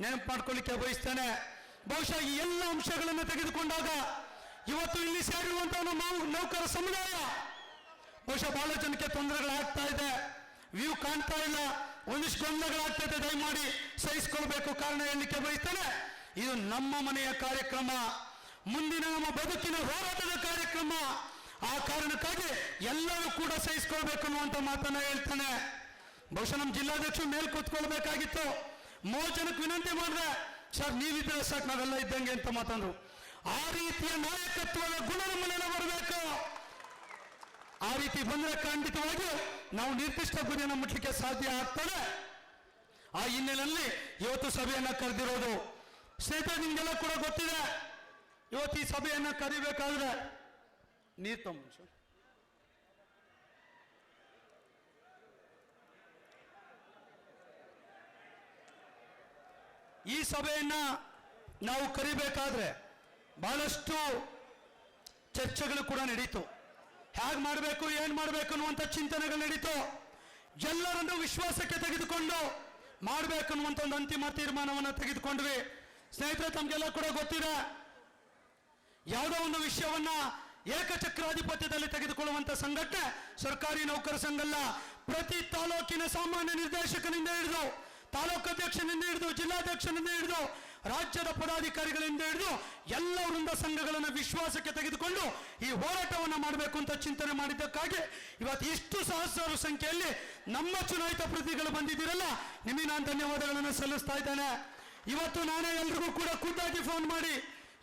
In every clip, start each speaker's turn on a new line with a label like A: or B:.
A: ನೆನಪು ಮಾಡ್ಕೊಳ್ಳಿಕ್ಕೆ ಬಯಸ್ತೇನೆ. ಬಹುಶಃ ಈ ಎಲ್ಲ ಅಂಶಗಳನ್ನು ತೆಗೆದುಕೊಂಡಾಗ ಇವತ್ತು ಇಲ್ಲಿ ಸೇರಿರುವಂತಹ ನೌಕರ ಸಮುದಾಯ, ಬಹುಶಃ ಬಹಳ ಜನಕ್ಕೆ ತೊಂದರೆಗಳಾಗ್ತಾ ಇದೆ. ವ್ಯೂ ಕಾಣ್ತಾ ಇಲ್ಲ. ಒಂದಿಷ್ಟು ಗೊಂದಲಗಳಾಗ್ತಾ ಇದೆ. ದಯಮಾಡಿ ಸಹಿಸಿಕೊಳ್ಬೇಕು ಕಾರಣ ಹೇಳಲಿಕ್ಕೆ ಬಯಸ್ತೇನೆ. ಇದು ನಮ್ಮ ಮನೆಯ ಕಾರ್ಯಕ್ರಮ. ಮುಂದಿನ ನಮ್ಮ ಬದುಕಿನ ಹೋರಾಟದ ಕಾರ್ಯಕ್ರಮ. ಆ ಕಾರಣಕ್ಕಾಗಿ ಎಲ್ಲರೂ ಕೂಡ ಸಹಿಸ್ಕೊಳ್ಬೇಕು ಅನ್ನುವಂತ ಮಾತನ್ನ ಹೇಳ್ತಾನೆ. ಬಹುಶಃ ನಮ್ಮ ಜಿಲ್ಲಾಧ್ಯಕ್ಷರು ಮೇಲ್ ಕೂತ್ಕೊಳ್ಬೇಕಾಗಿತ್ತು. ಮೂವತ್ತು ಜನಕ್ಕೆ ವಿನಂತಿ ಮಾಡಿದೆ, ಸರ್, ನೀವಿದ್ರೆ ಸಾಕು, ನಾವೆಲ್ಲ ಇದ್ದಂಗೆ ಅಂತ ಮಾತಂದ್ರು. ಆ ರೀತಿಯ ನಾಯಕತ್ವದ ಗುಣ ನಮ್ಮನ್ನೆಲ್ಲ ಬರಬೇಕು. ಆ ರೀತಿ ಬಂದ್ರೆ ಖಂಡಿತವಾಗಿ ನಾವು ನಿರ್ದಿಷ್ಟ ಗುರಿಯನ್ನು ಮುಟ್ಟಲಿಕ್ಕೆ ಸಾಧ್ಯ ಆಗ್ತದೆ. ಆ ಹಿನ್ನೆಲೆಯಲ್ಲಿ ಇವತ್ತು ಸಭೆಯನ್ನು ಕರೆದಿರೋದು ಸ್ನೇಹಿತರೆ ನಿಮಗೆಲ್ಲ ಕೂಡ ಗೊತ್ತಿದೆ, ಇವತ್ತು ಈ ಸಭೆಯನ್ನು ಕರಿಬೇಕಾದ್ರೆ ನೀರು ತಮ್ಮ ಈ ಸಭೆಯನ್ನ ನಾವು ಕರಿಬೇಕಾದ್ರೆ ಬಹಳಷ್ಟು ಚರ್ಚೆಗಳು ಕೂಡ ನಡೀತು. ಹೇಗೆ ಮಾಡಬೇಕು, ಏನು ಮಾಡಬೇಕು ಅನ್ನುವಂಥ ಚಿಂತನೆಗಳು ನಡೀತು. ಎಲ್ಲರನ್ನು ವಿಶ್ವಾಸಕ್ಕೆ ತೆಗೆದುಕೊಂಡು ಮಾಡಬೇಕು ಅನ್ನುವಂಥ ಒಂದು ಅಂತಿಮ ತೀರ್ಮಾನವನ್ನು ತೆಗೆದುಕೊಂಡ್ವಿ. ಸ್ನೇಹಿತರೆ, ತಮಗೆಲ್ಲ ಕೂಡ ಗೊತ್ತಿದೆ. ಯಾವುದೋ ಒಂದು ವಿಷಯವನ್ನ ಏಕಚಕ್ರಾಧಿಪತ್ಯದಲ್ಲಿ ತೆಗೆದುಕೊಳ್ಳುವಂತ ಸಂಘಟನೆ ಸರ್ಕಾರಿ ನೌಕರ ಸಂಘಲ್ಲ ಪ್ರತಿ ತಾಲೂಕಿನ ಸಾಮಾನ್ಯ ನಿರ್ದೇಶಕನಿಂದ ಹಿಡಿದು ತಾಲೂಕು ಅಧ್ಯಕ್ಷನಿಂದ ಹಿಡಿದು ಜಿಲ್ಲಾಧ್ಯಕ್ಷನಿಂದ ಹಿಡಿದು ರಾಜ್ಯದ ಪದಾಧಿಕಾರಿಗಳಿಂದ ಹಿಡಿದು ಎಲ್ಲ ವೃಂದ ಸಂಘಗಳನ್ನು ವಿಶ್ವಾಸಕ್ಕೆ ತೆಗೆದುಕೊಂಡು ಈ ಹೋರಾಟವನ್ನು ಮಾಡಬೇಕು ಅಂತ ಚಿಂತನೆ ಮಾಡಿದ್ದಕ್ಕಾಗಿ ಇವತ್ತು ಇಷ್ಟು ಸಹಸ್ರಾರು ಸಂಖ್ಯೆಯಲ್ಲಿ ನಮ್ಮ ಚುನಾಯಿತ ಪ್ರತಿನಿಧಿಗಳು ಬಂದಿದ್ದೀರಲ್ಲ, ನಿಮಗೆ ನಾನು ಧನ್ಯವಾದಗಳನ್ನು ಸಲ್ಲಿಸ್ತಾ ಇದ್ದೇನೆ. ಇವತ್ತು ನಾನೇ ಎಲ್ರಿಗೂ ಕೂಡ ಖುದ್ದಾಗಿ ಫೋನ್ ಮಾಡಿ,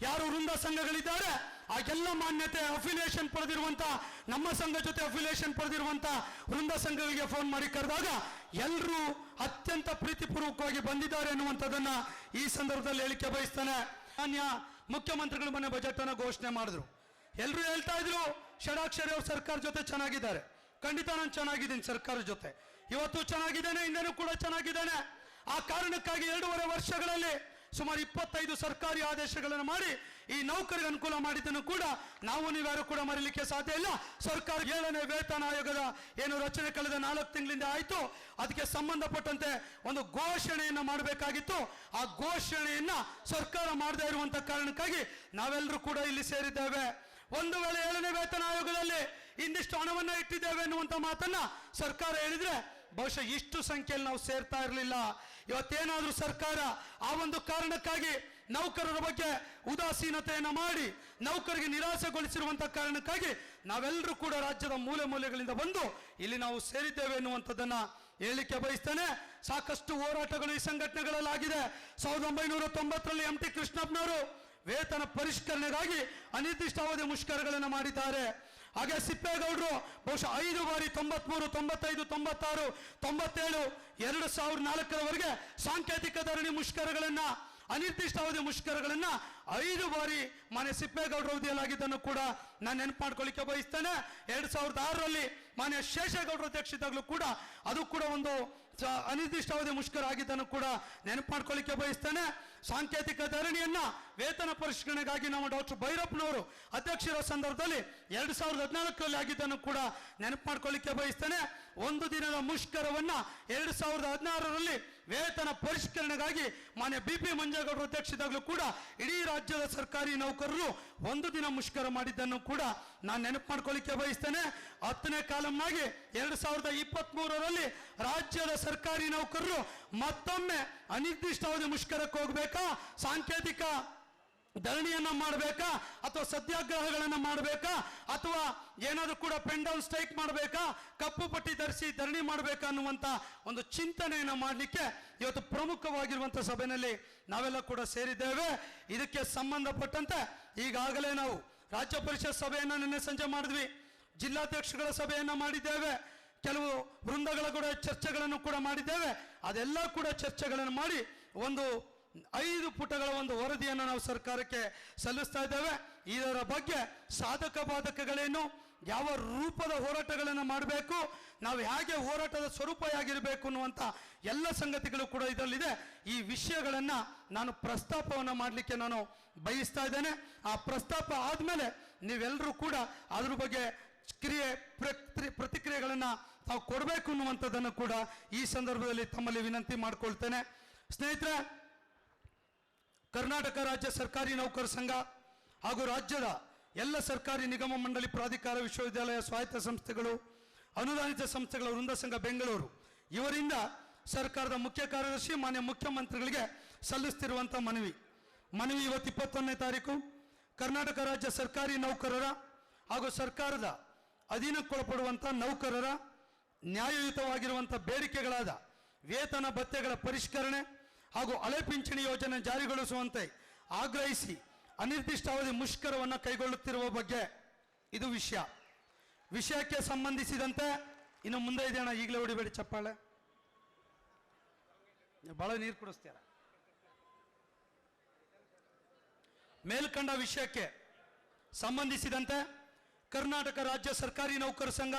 A: ಯಾರು ವೃಂದ ಸಂಘಗಳಿದ್ದಾರೆ ಆ ಎಲ್ಲ ಮಾನ್ಯತೆ ಅಫಿಲಿಯೇಷನ್ ಪಡೆದಿರುವಂತ, ನಮ್ಮ ಸಂಘ ಜೊತೆ ಅಫಿಲಿಯೇಷನ್ ಪಡೆದಿರುವಂತ ವೃಂದ ಸಂಘಗಳಿಗೆ ಫೋನ್ ಮಾಡಿ ಕರೆದಾಗ ಎಲ್ಲರೂ ಅತ್ಯಂತ ಪ್ರೀತಿಪೂರ್ವಕವಾಗಿ ಬಂದಿದ್ದಾರೆ ಅನ್ನುವಂಥದ್ದನ್ನ ಈ ಸಂದರ್ಭದಲ್ಲಿ ಹೇಳಿಕೆ ಬಯಸ್ತಾನೆ. ಮಾನ್ಯ ಮುಖ್ಯಮಂತ್ರಿಗಳು ಮೊನ್ನೆ ಬಜೆಟ್ ಅನ್ನು ಘೋಷಣೆ ಮಾಡಿದ್ರು. ಎಲ್ಲರೂ ಹೇಳ್ತಾ ಇದ್ರು, ಷಡಾಕ್ಷರಿ ಅವ್ರ ಸರ್ಕಾರ ಜೊತೆ ಚೆನ್ನಾಗಿದ್ದಾರೆ. ಖಂಡಿತ ನಾನು ಚೆನ್ನಾಗಿದ್ದೀನಿ ಸರ್ಕಾರ ಜೊತೆ. ಇವತ್ತು ಚೆನ್ನಾಗಿದ್ದೇನೆ ಹಿಂದೆನೂ ಕೂಡ ಚೆನ್ನಾಗಿದ್ದೇನೆ. ಆ ಕಾರಣಕ್ಕಾಗಿ ಎರಡೂವರೆ ವರ್ಷಗಳಲ್ಲಿ ಸುಮಾರು ಇಪ್ಪತ್ತೈದು ಸರ್ಕಾರಿ ಆದೇಶಗಳನ್ನು ಮಾಡಿ ಈ ನೌಕರಿಗೆ ಅನುಕೂಲ ಮಾಡಿದ್ದನ್ನು ಕೂಡ ನಾವು ನೀವ್ಯಾರು ಕೂಡ ಮರೀಲಿಕ್ಕೆ ಸಾಧ್ಯ ಇಲ್ಲ. ಸರ್ಕಾರ ಏಳನೇ ವೇತನ ಆಯೋಗದ ಏನು ರಚನೆ ಕಳೆದ ನಾಲ್ಕು ತಿಂಗಳಿಂದ ಆಯಿತು. ಅದಕ್ಕೆ ಸಂಬಂಧಪಟ್ಟಂತೆ ಒಂದು ಘೋಷಣೆಯನ್ನು ಮಾಡಬೇಕಾಗಿತ್ತು. ಆ ಘೋಷಣೆಯನ್ನ ಸರ್ಕಾರ ಮಾಡದೇ ಇರುವಂತ ಕಾರಣಕ್ಕಾಗಿ ನಾವೆಲ್ಲರೂ ಕೂಡ ಇಲ್ಲಿ ಸೇರಿದ್ದೇವೆ. ಒಂದು ವೇಳೆ ಏಳನೇ ವೇತನ ಆಯೋಗದಲ್ಲಿ ಇಂದಿಷ್ಟು ಹಣವನ್ನ ಇಟ್ಟಿದ್ದೇವೆ ಅನ್ನುವಂತ ಮಾತನ್ನ ಸರ್ಕಾರ ಹೇಳಿದ್ರೆ ಬಹುಶಃ ಇಷ್ಟು ಸಂಖ್ಯೆಯಲ್ಲಿ ನಾವು ಸೇರ್ತಾ ಇರಲಿಲ್ಲ. ಇವತ್ತೇನಾದ್ರೂ ಸರ್ಕಾರ ಆ ಒಂದು ಕಾರಣಕ್ಕಾಗಿ ನೌಕರರ ಬಗ್ಗೆ ಉದಾಸೀನತೆಯನ್ನು ಮಾಡಿ ನೌಕರಿಗೆ ನಿರಾಸೆಗೊಳಿಸಿರುವಂತ ಕಾರಣಕ್ಕಾಗಿ ನಾವೆಲ್ಲರೂ ಕೂಡ ರಾಜ್ಯದ ಮೂಲೆ ಮೂಲೆಗಳಿಂದ ಬಂದು ಇಲ್ಲಿ ನಾವು ಸೇರಿದ್ದೇವೆ ಎನ್ನುವಂಥದ್ದನ್ನ ಹೇಳಲಿಕ್ಕೆ ಬಯಸ್ತೇನೆ. ಸಾಕಷ್ಟು ಹೋರಾಟಗಳು ಈ ಸಂಘಟನೆಗಳಲ್ಲಾಗಿದೆ. ಸಾವಿರದ ಒಂಬೈನೂರ ತೊಂಬತ್ತರಲ್ಲಿ ಎಂ ಟಿ ಕೃಷ್ಣಪ್ಪನವರು ವೇತನ ಪರಿಷ್ಕರಣೆಗಾಗಿ ಅನಿರ್ದಿಷ್ಟಾವಧಿ ಮುಷ್ಕರಗಳನ್ನು ಮಾಡಿದ್ದಾರೆ. ಹಾಗೆ ಸಿಪ್ಪೇಗೌಡರು ಬಹುಶಃ ಐದು ಬಾರಿ ತೊಂಬತ್ಮೂರು, ತೊಂಬತ್ತೈದು, ತೊಂಬತ್ತಾರು, ತೊಂಬತ್ತೇಳು, ಎರಡು ಸಾವಿರದ ನಾಲ್ಕರವರೆಗೆ ಸಾಂಕೇತಿಕ ಧರಣಿ ಮುಷ್ಕರಗಳನ್ನ, ಅನಿರ್ದಿಷ್ಟಾವಧಿ ಮುಷ್ಕರಗಳನ್ನು ಐದು ಬಾರಿ ಮಾನ್ಯ ಸಿಪ್ಪೇಗೌಡರ ಅವಧಿಯಲ್ಲಾಗಿದ್ದನ್ನು ಕೂಡ ನಾನು ನೆನಪು ಮಾಡ್ಕೊಳ್ಳಿಕ್ಕೆ ಬಯಸ್ತೇನೆ. ಎರಡು ಸಾವಿರದ ಆರರಲ್ಲಿ ಮಾನ್ಯ ಶೇಷೇಗೌಡರ ಅಧ್ಯಕ್ಷಿದ್ದಾಗಲೂ ಕೂಡ ಅದು ಕೂಡ ಒಂದು ಅನಿರ್ದಿಷ್ಟಾವಧಿ ಮುಷ್ಕರ ಆಗಿದ್ದನ್ನು ಕೂಡ ನೆನಪು ಮಾಡ್ಕೊಳ್ಳಿಕ್ಕೆ ಬಯಸ್ತೇನೆ. ಸಾಂಕೇತಿಕ ಧರಣಿಯನ್ನ ವೇತನ ಪರಿಷ್ಕರಣೆಗಾಗಿ ನಮ್ಮ ಡಾಕ್ಟರ್ ಭೈರಪ್ಪನವರು ಅಧ್ಯಕ್ಷರ ಸಂದರ್ಭದಲ್ಲಿ ಎರಡ್ ಸಾವಿರದ ಹದಿನಾಲ್ಕರಲ್ಲಿ ಆಗಿದ್ದನ್ನು ಕೂಡ ನೆನಪು ಮಾಡ್ಕೊಳ್ಳಿಕ್ಕೆ ಬಯಸ್ತೇನೆ. ಒಂದು ದಿನದ ಮುಷ್ಕರವನ್ನ ಎರಡ್ ಸಾವಿರದ ಹದಿನಾರರಲ್ಲಿ ವೇತನ ಪರಿಷ್ಕರಣೆಗಾಗಿ ಮಾನ್ಯ ಬಿ ಪಿ ಮಂಜೇಗೌಡರು ಅಧ್ಯಕ್ಷದಾಗಲೂ ಕೂಡ ಇಡೀ ರಾಜ್ಯದ ಸರ್ಕಾರಿ ನೌಕರರು ಒಂದು ದಿನ ಮುಷ್ಕರ ಮಾಡಿದ್ದನ್ನು ಕೂಡ ನಾನು ನೆನಪು ಮಾಡ್ಕೊಳ್ಳಿಕ್ಕೆ ಬಯಸ್ತೇನೆ. ಹತ್ತನೇ ಕಾಲಂನಾಗಿ ಎರಡು ಸಾವಿರದ ಇಪ್ಪತ್ತ್ ಮೂರರಲ್ಲಿ ರಾಜ್ಯದ ಸರ್ಕಾರಿ ನೌಕರರು ಮತ್ತೊಮ್ಮೆ ಅನಿರ್ದಿಷ್ಟಾವಧಿ ಮುಷ್ಕರಕ್ಕೆ ಹೋಗ್ಬೇಕಾ? ಸಾಂಕೇತಿಕ ಧರಣಿಯನ್ನ ಮಾಡಬೇಕಾ? ಅಥವಾ ಸತ್ಯಾಗ್ರಹಗಳನ್ನ ಮಾಡಬೇಕಾ? ಅಥವಾ ಏನಾದರೂ ಕೂಡ ಪೆನ್ ಡೌನ್ ಸ್ಟ್ರೈಕ್ ಮಾಡಬೇಕಾ? ಕಪ್ಪು ಪಟ್ಟಿ ಧರಿಸಿ ಧರಣಿ ಮಾಡಬೇಕಾ ಅನ್ನುವಂತ ಒಂದು ಚಿಂತನೆಯನ್ನ ಮಾಡಲಿಕ್ಕೆ ಇವತ್ತು ಪ್ರಮುಖವಾಗಿರುವಂತ ಸಭೆಯಲ್ಲಿ ನಾವೆಲ್ಲ ಕೂಡ ಸೇರಿದ್ದೇವೆ. ಇದಕ್ಕೆ ಸಂಬಂಧಪಟ್ಟಂತೆ ಈಗಾಗಲೇ ನಾವು ರಾಜ್ಯ ಪರಿಷತ್ ಸಭೆಯನ್ನ ನಿನ್ನೆ ಸಂಜೆ ಮಾಡಿದ್ವಿ. ಜಿಲ್ಲಾಧ್ಯಕ್ಷಗಳ ಸಭೆಯನ್ನ ಮಾಡಿದ್ದೇವೆ. ಕೆಲವು ವೃಂದಗಳ ಕೂಡ ಚರ್ಚೆಗಳನ್ನು ಕೂಡ ಮಾಡಿದ್ದೇವೆ. ಅದೆಲ್ಲ ಕೂಡ ಚರ್ಚೆಗಳನ್ನು ಮಾಡಿ ಒಂದು ಐದು ಪುಟಗಳ ಒಂದು ವರದಿಯನ್ನು ನಾವು ಸರ್ಕಾರಕ್ಕೆ ಸಲ್ಲಿಸ್ತಾ ಇದ್ದೇವೆ. ಇದರ ಬಗ್ಗೆ ಸಾಧಕ ಬಾಧಕಗಳೇನು, ಯಾವ ರೂಪದ ಹೋರಾಟಗಳನ್ನು ಮಾಡಬೇಕು, ನಾವು ಹೇಗೆ ಹೋರಾಟದ ಸ್ವರೂಪ ಆಗಿರಬೇಕು ಅನ್ನುವಂಥ ಎಲ್ಲ ಸಂಗತಿಗಳು ಕೂಡ ಇದರಲ್ಲಿದೆ. ಈ ವಿಷಯಗಳನ್ನು ನಾನು ಪ್ರಸ್ತಾಪವನ್ನು ಮಾಡಲಿಕ್ಕೆ ನಾನು ಬಯಸ್ತಾ ಇದ್ದೇನೆ. ಆ ಪ್ರಸ್ತಾಪ ಆದಮೇಲೆ ನೀವೆಲ್ಲರೂ ಕೂಡ ಅದ್ರ ಬಗ್ಗೆ ಕ್ರಿಯೆ ಪ್ರತಿ ಪ್ರತಿಕ್ರಿಯೆಗಳನ್ನು ತಾವು ಕೊಡಬೇಕು ಅನ್ನುವಂಥದ್ದನ್ನು ಕೂಡ ಈ ಸಂದರ್ಭದಲ್ಲಿ ತಮ್ಮಲ್ಲಿ ವಿನಂತಿ ಮಾಡಿಕೊಳ್ತೇನೆ. ಸ್ನೇಹಿತರೆ ಕರ್ನಾಟಕ ರಾಜ್ಯ ಸರ್ಕಾರಿ ನೌಕರ ಸಂಘ ಹಾಗೂ ರಾಜ್ಯದ ಎಲ್ಲ ಸರ್ಕಾರಿ ನಿಗಮ ಮಂಡಳಿ ಪ್ರಾಧಿಕಾರ ವಿಶ್ವವಿದ್ಯಾಲಯ ಸ್ವಾಯತ್ತ ಸಂಸ್ಥೆಗಳು, ಅನುದಾನಿತ ಸಂಸ್ಥೆಗಳ ವೃಂದ ಸಂಘ ಬೆಂಗಳೂರು. ಇವರಿಂದ ಸರ್ಕಾರದ ಮುಖ್ಯ ಕಾರ್ಯದರ್ಶಿ, ಮಾನ್ಯ ಮುಖ್ಯಮಂತ್ರಿಗಳಿಗೆ ಸಲ್ಲಿಸ್ತಿರುವಂಥ ಮನವಿ. ಮನವಿ ಇವತ್ತು ಇಪ್ಪತ್ತೊಂದನೇ ತಾರೀಕು. ಕರ್ನಾಟಕ ರಾಜ್ಯ ಸರ್ಕಾರಿ ನೌಕರರ ಹಾಗೂ ಸರ್ಕಾರದ ಅಧೀನಕ್ಕೊಳಪಡುವಂಥ ನೌಕರರ ನ್ಯಾಯಯುತವಾಗಿರುವಂಥ ಬೇಡಿಕೆಗಳಾದ ವೇತನ ಭತ್ಯೆಗಳ ಪರಿಷ್ಕರಣೆ ಹಾಗೂ ಹಳೆ ಪಿಂಚಣಿ ಯೋಜನೆ ಜಾರಿಗೊಳಿಸುವಂತೆ ಆಗ್ರಹಿಸಿ ಅನಿರ್ದಿಷ್ಟಾವಧಿ ಮುಷ್ಕರವನ್ನು ಕೈಗೊಳ್ಳುತ್ತಿರುವ ಬಗ್ಗೆ ಇದು ವಿಷಯ. ವಿಷಯಕ್ಕೆ ಸಂಬಂಧಿಸಿದಂತೆ ಇನ್ನು ಮುಂದೆ ಇದೆಯಣ್ಣ, ಈಗಲೇ ಹೊಡಿಬೇಡಿ ಚಪ್ಪಾಳೆ. ಬಹಳ ನೀರು ಕುಡಿಸ್ತೀರ? ಮೇಲ್ಕಂಡ ವಿಷಯಕ್ಕೆ ಸಂಬಂಧಿಸಿದಂತೆ ಕರ್ನಾಟಕ ರಾಜ್ಯ ಸರ್ಕಾರಿ ನೌಕರ ಸಂಘ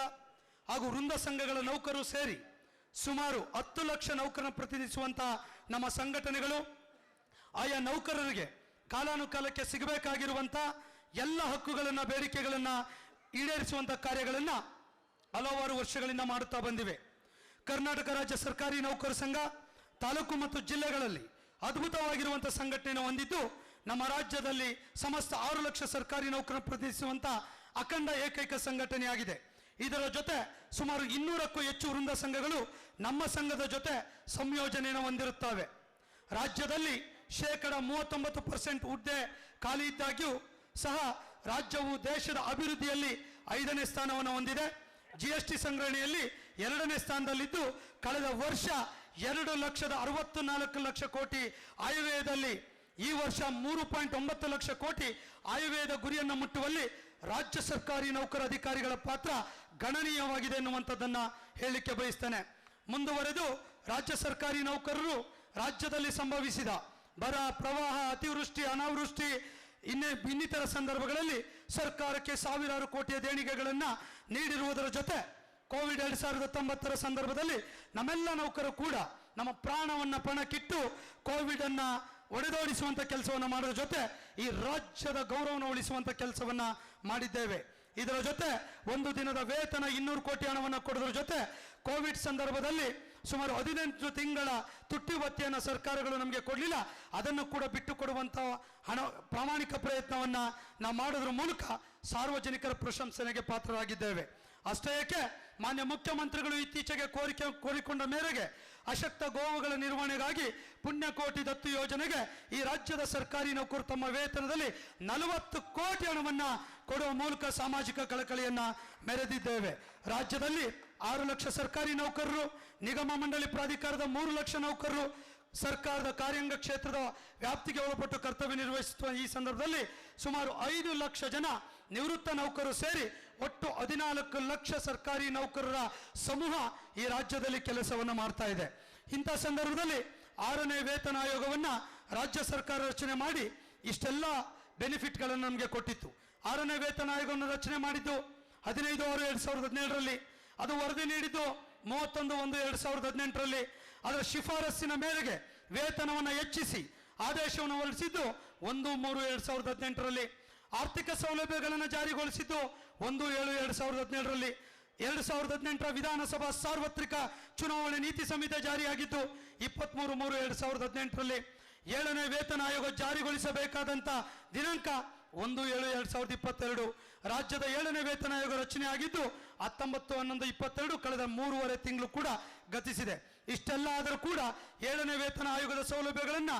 A: ಹಾಗೂ ವೃಂದ ಸಂಘಗಳ ನೌಕರು ಸೇರಿ ಸುಮಾರು ಹತ್ತು ಲಕ್ಷ ನೌಕರನ ಪ್ರತಿನಿಧಿಸುವಂತಹ ನಮ್ಮ ಸಂಘಟನೆಗಳು, ಆಯಾ ನೌಕರರಿಗೆ ಕಾಲಾನುಕಾಲಕ್ಕೆ ಸಿಗಬೇಕಾಗಿರುವಂಥ ಎಲ್ಲ ಹಕ್ಕುಗಳನ್ನು, ಬೇಡಿಕೆಗಳನ್ನು ಈಡೇರಿಸುವಂಥ ಕಾರ್ಯಗಳನ್ನು ಹಲವಾರು ವರ್ಷಗಳಿಂದ ಮಾಡುತ್ತಾ ಬಂದಿವೆ. ಕರ್ನಾಟಕ ರಾಜ್ಯ ಸರ್ಕಾರಿ ನೌಕರ ಸಂಘ ತಾಲೂಕು ಮತ್ತು ಜಿಲ್ಲೆಗಳಲ್ಲಿ ಅದ್ಭುತವಾಗಿರುವಂಥ ಸಂಘಟನೆಯನ್ನು ಹೊಂದಿದ್ದು, ನಮ್ಮ ರಾಜ್ಯದಲ್ಲಿ ಸಮಸ್ತ ಆರು ಲಕ್ಷ ಸರ್ಕಾರಿ ನೌಕರ ಪ್ರತಿನಿಧಿಸುವಂಥ ಅಖಂಡ ಏಕೈಕ ಸಂಘಟನೆಯಾಗಿದೆ. ಇದರ ಜೊತೆ ಸುಮಾರು ಇನ್ನೂರಕ್ಕೂ ಹೆಚ್ಚು ವೃಂದ ಸಂಘಗಳು ನಮ್ಮ ಸಂಘದ ಜೊತೆ ಸಂಯೋಜನೆಯನ್ನು ಹೊಂದಿರುತ್ತವೆ. ರಾಜ್ಯದಲ್ಲಿ ಶೇಕಡ ಮೂವತ್ತೊಂಬತ್ತು ಪರ್ಸೆಂಟ್ ಹುದ್ದೆ ಖಾಲಿ ಇದ್ದಾಗ್ಯೂ ಸಹ ರಾಜ್ಯವು ದೇಶದ ಅಭಿವೃದ್ಧಿಯಲ್ಲಿ ಐದನೇ ಸ್ಥಾನವನ್ನು ಹೊಂದಿದೆ. ಜಿ ಎಸ್ ಟಿ ಸಂಗ್ರಹಣೆಯಲ್ಲಿ ಎರಡನೇ ಸ್ಥಾನದಲ್ಲಿದ್ದು ಕಳೆದ ವರ್ಷ ಎರಡು ಲಕ್ಷದ ಅರವತ್ತು ನಾಲ್ಕು ಲಕ್ಷ ಕೋಟಿ ಆಯವ್ಯಯದಲ್ಲಿ ಈ ವರ್ಷ ಮೂರು ಪಾಯಿಂಟ್ ಒಂಬತ್ತು ಲಕ್ಷ ಕೋಟಿ ಆಯವ್ಯಯದ ಗುರಿಯನ್ನು ಮುಟ್ಟುವಲ್ಲಿ ರಾಜ್ಯ ಸರ್ಕಾರಿ ನೌಕರ ಅಧಿಕಾರಿಗಳ ಪಾತ್ರ ಗಣನೀಯವಾಗಿದೆ ಎನ್ನುವಂಥದ್ದನ್ನು ಹೇಳಲಿಕ್ಕೆ ಬಯಸ್ತೇನೆ. ಮುಂದುವರೆದು ರಾಜ್ಯ ಸರ್ಕಾರಿ ನೌಕರರು ರಾಜ್ಯದಲ್ಲಿ ಸಂಭವಿಸಿದ ಬರ, ಪ್ರವಾಹ, ಅತಿವೃಷ್ಟಿ, ಅನಾವೃಷ್ಟಿ, ಇನ್ನೇ ಇನ್ನಿತರ ಸಂದರ್ಭಗಳಲ್ಲಿ ಸರ್ಕಾರಕ್ಕೆ ಸಾವಿರಾರು ಕೋಟಿಯ ದೇಣಿಗೆಗಳನ್ನು ನೀಡಿರುವುದರ ಜೊತೆ ಕೋವಿಡ್ ಎರಡು ಸಾವಿರದ ಹತ್ತೊಂಬತ್ತರ ಸಂದರ್ಭದಲ್ಲಿ ನಮ್ಮೆಲ್ಲ ನೌಕರು ಕೂಡ ನಮ್ಮ ಪ್ರಾಣವನ್ನ ಪಣಕ್ಕಿಟ್ಟು ಕೋವಿಡ್ ಒಡೆದೋಡಿಸುವಂಥ ಕೆಲಸವನ್ನು ಮಾಡೋದ್ರ ಜೊತೆ ಈ ರಾಜ್ಯದ ಗೌರವವನ್ನು ಉಳಿಸುವಂತ ಕೆಲಸವನ್ನ ಮಾಡಿದ್ದೇವೆ. ಇದರ ಜೊತೆ ಒಂದು ದಿನದ ವೇತನ ಇನ್ನೂರು ಕೋಟಿ ಹಣವನ್ನು ಕೊಡೋದ್ರ ಜೊತೆ ಕೋವಿಡ್ ಸಂದರ್ಭದಲ್ಲಿ ಸುಮಾರು ಹದಿನೆಂಟು ತಿಂಗಳ ತುಟ್ಟಿ ಭತ್ಯೆಯನ್ನು ಸರ್ಕಾರಗಳು ನಮಗೆ ಕೊಡಲಿಲ್ಲ. ಅದನ್ನು ಕೂಡ ಬಿಟ್ಟು ಕೊಡುವಂಥ ಹಣ, ಪ್ರಾಮಾಣಿಕ ಪ್ರಯತ್ನವನ್ನ ನಾವು ಮಾಡೋದ್ರ ಮೂಲಕ ಸಾರ್ವಜನಿಕರ ಪ್ರಶಂಸನೆಗೆ ಪಾತ್ರರಾಗಿದ್ದೇವೆ. ಅಷ್ಟೇ ಏಕೆ, ಮಾನ್ಯ ಮುಖ್ಯಮಂತ್ರಿಗಳು ಇತ್ತೀಚೆಗೆ ಕೋರಿಕೆ ಕೋರಿಕೊಂಡ ಮೇರೆಗೆ ಅಶಕ್ತ ಗೋವುಗಳ ನಿರ್ವಹಣೆಗಾಗಿ ಪುಣ್ಯಕೋಟಿ ದತ್ತು ಯೋಜನೆಗೆ ಈ ರಾಜ್ಯದ ಸರ್ಕಾರಿ ನೌಕರು ತಮ್ಮ ವೇತನದಲ್ಲಿ ನಲವತ್ತು ಕೋಟಿ ಹಣವನ್ನು ಕೊಡುವ ಮೂಲಕ ಸಾಮಾಜಿಕ ಕಳಕಳಿಯನ್ನ ಮೆರೆದಿದ್ದೇವೆ. ರಾಜ್ಯದಲ್ಲಿ ಆರು ಲಕ್ಷ ಸರ್ಕಾರಿ ನೌಕರರು, ನಿಗಮ ಮಂಡಳಿ ಪ್ರಾಧಿಕಾರದ ಮೂರು ಲಕ್ಷ ನೌಕರರು, ಸರ್ಕಾರದ ಕಾರ್ಯಾಂಗ ಕ್ಷೇತ್ರದ ವ್ಯಾಪ್ತಿಗೆ ಒಳಪಟ್ಟು ಕರ್ತವ್ಯ ನಿರ್ವಹಿಸುವ ಈ ಸಂದರ್ಭದಲ್ಲಿ ಸುಮಾರು ಐದು ಲಕ್ಷ ಜನ ನಿವೃತ್ತ ನೌಕರರು ಸೇರಿ ಒಟ್ಟು ಹದಿನಾಲ್ಕು ಲಕ್ಷ ಸರ್ಕಾರಿ ನೌಕರರ ಸಮೂಹ ಈ ರಾಜ್ಯದಲ್ಲಿ ಕೆಲಸವನ್ನು ಮಾಡ್ತಾ ಇದೆ. ಇಂಥ ಸಂದರ್ಭದಲ್ಲಿ ಆರನೇ ವೇತನ ಆಯೋಗವನ್ನು ರಾಜ್ಯ ಸರ್ಕಾರ ರಚನೆ ಮಾಡಿ ಇಷ್ಟೆಲ್ಲ ಬೆನಿಫಿಟ್ಗಳನ್ನು ನಮಗೆ ಕೊಟ್ಟಿತ್ತು. ಆರನೇ ವೇತನ ಆಯೋಗವನ್ನು ರಚನೆ ಮಾಡಿದ್ದು ಹದಿನೈದು ಆರು ಎರಡ್ ಸಾವಿರದ ಹದಿನೇಳರಲ್ಲಿ. ಅದು ವರದಿ ನೀಡಿದ್ದು ಮೂವತ್ತೊಂದು ಒಂದು ಎರಡು ಸಾವಿರದ ಹದಿನೆಂಟರಲ್ಲಿ. ಅದರ ಶಿಫಾರಸ್ಸಿನ ಮೇರೆಗೆ ವೇತನವನ್ನು ಹೆಚ್ಚಿಸಿ ಆದೇಶವನ್ನು ಹೊರಡಿಸಿದ್ದು ಒಂದು ಮೂರು ಎರಡು ಸಾವಿರದ ಹದಿನೆಂಟರಲ್ಲಿ. ಆರ್ಥಿಕ ಸೌಲಭ್ಯಗಳನ್ನು ಜಾರಿಗೊಳಿಸಿದ್ದು ಒಂದು ಏಳು ಎರಡು ಸಾವಿರದ ಹದಿನೇಳರಲ್ಲಿ. ಎರಡು ಸಾವಿರದ ಹದಿನೆಂಟರ ವಿಧಾನಸಭಾ ಸಾರ್ವತ್ರಿಕ ಚುನಾವಣೆ ನೀತಿ ಸಂಹಿತೆ ಜಾರಿಯಾಗಿದ್ದು ಇಪ್ಪತ್ತ್ಮೂರು ಮೂರು ಎರಡು ಸಾವಿರದ ಹದಿನೆಂಟರಲ್ಲಿ. ಏಳನೇ ವೇತನ ಆಯೋಗ ಜಾರಿಗೊಳಿಸಬೇಕಾದಂಥ ದಿನಾಂಕ ಒಂದು ಏಳು ಎರಡ್ ಸಾವಿರದ ಇಪ್ಪತ್ತೆರಡು. ರಾಜ್ಯದ ಏಳನೇ ವೇತನ ಆಯೋಗ ರಚನೆ ಆಗಿದ್ದು, ಹತ್ತೊಂಬತ್ತು, ಹನ್ನೊಂದು, ಇಪ್ಪತ್ತೆರಡು ಕಳೆದ ಮೂರುವರೆ ತಿಂಗಳು ಕೂಡ ಗತಿಸಿದೆ. ಇಷ್ಟೆಲ್ಲ ಆದರೂ ಕೂಡ ಏಳನೇ ವೇತನ ಆಯೋಗದ ಸೌಲಭ್ಯಗಳನ್ನ